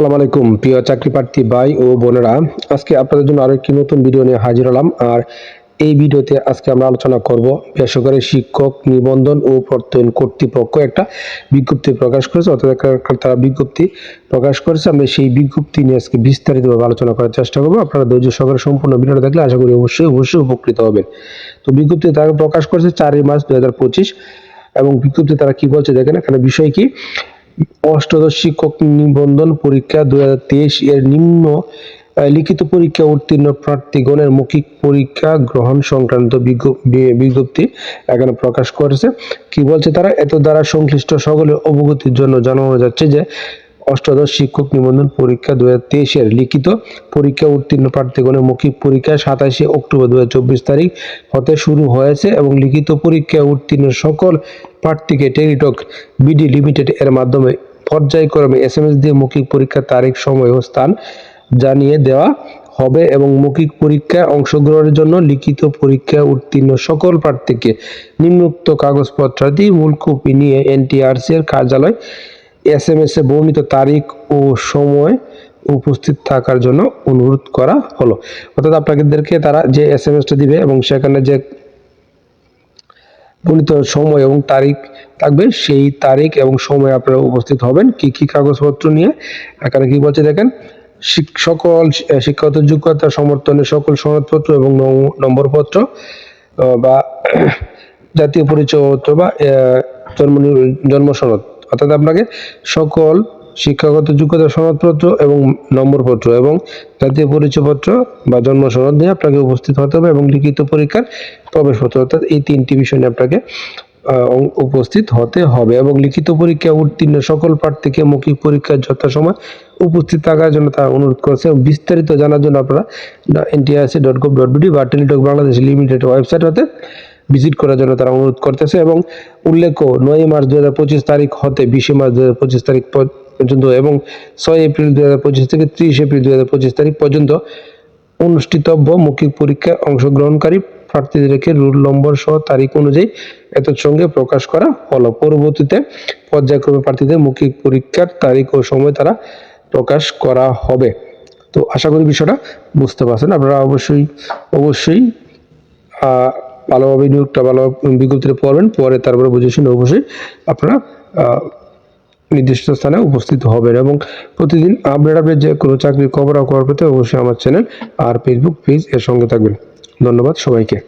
আসসালামু আলাইকুম, প্রিয় চাকরি প্রার্থী ভাই ও বোনেরা। আজকে আপনাদের জন্য আরও একটি নতুন ভিডিও নিয়ে হাজির হলাম। আর এই ভিডিওতে আজকে আমরা আলোচনা করব বেসরকারি শিক্ষক নিবন্ধন ও প্রত্যয়ন কর্তৃপক্ষ একটা বিজ্ঞপ্তি প্রকাশ করেছে, অর্থাৎ তারা বিজ্ঞপ্তি প্রকাশ করেছে। আমরা সেই বিজ্ঞপ্তি নিয়ে আজকে বিস্তারিতভাবে আলোচনা করার চেষ্টা করব। আপনারা ধৈর্য সহকারে সম্পূর্ণ ভিডিওটা দেখলে আশা করি অবশ্যই অবশ্যই উপকৃত হবেন। তো বিজ্ঞপ্তি তারা প্রকাশ করেছে চারই মার্চ দুই হাজার পঁচিশ এবং বিজ্ঞপ্তি তারা কি বলছে দেখেন, এখানে বিষয় কি? অষ্টাদশ শিক্ষক নিবন্ধন পরীক্ষা দু হাজার তেইশ এর নিম্ন লিখিত পরীক্ষা উত্তীর্ণ প্রার্থীগণের মৌখিক পরীক্ষা গ্রহণ সংক্রান্ত বিজ্ঞ- বিজ্ঞপ্তি এখানে প্রকাশ করেছে। কি বলছে তারা? এত দ্বারা সংশ্লিষ্ট সকলের অবগতির জন্য জানানো যাচ্ছে যে অষ্টাদশ শিক্ষক নিবন্ধন পরীক্ষা দু হাজার তেইশের লিখিত পরীক্ষা উত্তীর্ণ প্রার্থীগণের মৌখিক পরীক্ষা সাতাশে অক্টোবর দু হাজার চব্বিশ তারিখ হতে শুরু হয়েছে এবং লিখিত পরীক্ষা উত্তীর্ণ সকল প্রার্থীকে টেলিটক বিডি লিমিটেড এর মাধ্যমে পর্যায়ক্রমে এস এম এস দিয়ে মৌখিক পরীক্ষার তারিখ, সময় ও স্থান জানিয়ে দেওয়া হবে এবং মৌখিক পরীক্ষায় অংশগ্রহণের জন্য লিখিত পরীক্ষা উত্তীর্ণ সকল প্রার্থীকে নিম্নোক্ত কাগজপত্রাদি মূল কপি নিয়ে এনটিআরসি এর কার্যালয় এস এম এস বর্ণিত তারিখ ও সময় উপস্থিত থাকার জন্য অনুরোধ করা হলো। অর্থাৎ আপনাদেরকে তারা যে এস এম এসটা দিবে এবং সেখানে যে বর্ণিত সময় এবং তারিখ থাকবে সেই তারিখ এবং সময় আপনারা উপস্থিত হবেন। কি কি কাগজপত্র নিয়ে? এখানে কি বলছে দেখেন? সকল শিক্ষাগত যোগ্যতা সমর্থনের সকল সনদপত্র এবং নম্বরপত্র বা জাতীয় পরিচয়পত্র বা আহ, জন্ম জন্ম সনদ। অর্থাৎ আপনাকে সকল শিক্ষাগত যোগ্যতা সনদপত্র এবং নম্বরপত্র এবং জাতীয় পরিচয়পত্র বা জন্ম সনদ নিয়ে আপনাকে উপস্থিত হতে হবে এবং লিখিত পরীক্ষার প্রবেশপত্র। অর্থাৎ এই তিনটি বিষয় নিয়ে আপনাকে উপস্থিত হতে হবে এবং লিখিত পরীক্ষা উত্তীর্ণ সকল প্রার্থীকে মৌখিক পরীক্ষার যথাসময় উপস্থিত থাকার জন্য তারা অনুরোধ করেছে এবং বিস্তারিত জানার জন্য আপনারা NTRC dot com dot BD বা টেলিটক বাংলাদেশ লিমিটেড ওয়েবসাইট হতে ভিজিট করার জন্য তারা অনুরোধ করতেছে এবং উল্লেখ্য নয় মার্চ দু হাজার পঁচিশ তারিখ হতে বিশে মার্চ দু হাজার পঁচিশ তারিখ পর্যন্ত এবং ছয় এপ্রিল দু হাজার পঁচিশ থেকে ত্রিশ এপ্রিল দু হাজার পঁচিশ তারিখ পর্যন্ত অনুষ্ঠিতব্য মৌখিক পরীক্ষায় অংশগ্রহণকারী প্রার্থীদেরকে রুল নম্বর সহ তারিখ অনুযায়ী এত সঙ্গে প্রকাশ করা হলো। পরবর্তীতে পর্যায়ক্রমে প্রার্থীদের মৌখিক পরীক্ষার তারিখ ও সময় তারা প্রকাশ করা হবে। তো আশা করি বিষয়টা বুঝতে পারছেন। আপনারা অবশ্যই অবশ্যই ভালোভাবে নিয়োগটা ভালো বিজ্ঞপ্তিটা পড়বেন, পরে তারপরে বুঝে শুনে অবশ্যই আপনারা নির্দিষ্ট স্থানে উপস্থিত হবেন এবং প্রতিদিন আপডেট আপডেট যে কোনো চাকরির খবর খবর পেতে অবশ্যই আমার চ্যানেল আর ফেসবুক পেজ এর সঙ্গে থাকবেন। ধন্যবাদ সবাইকে।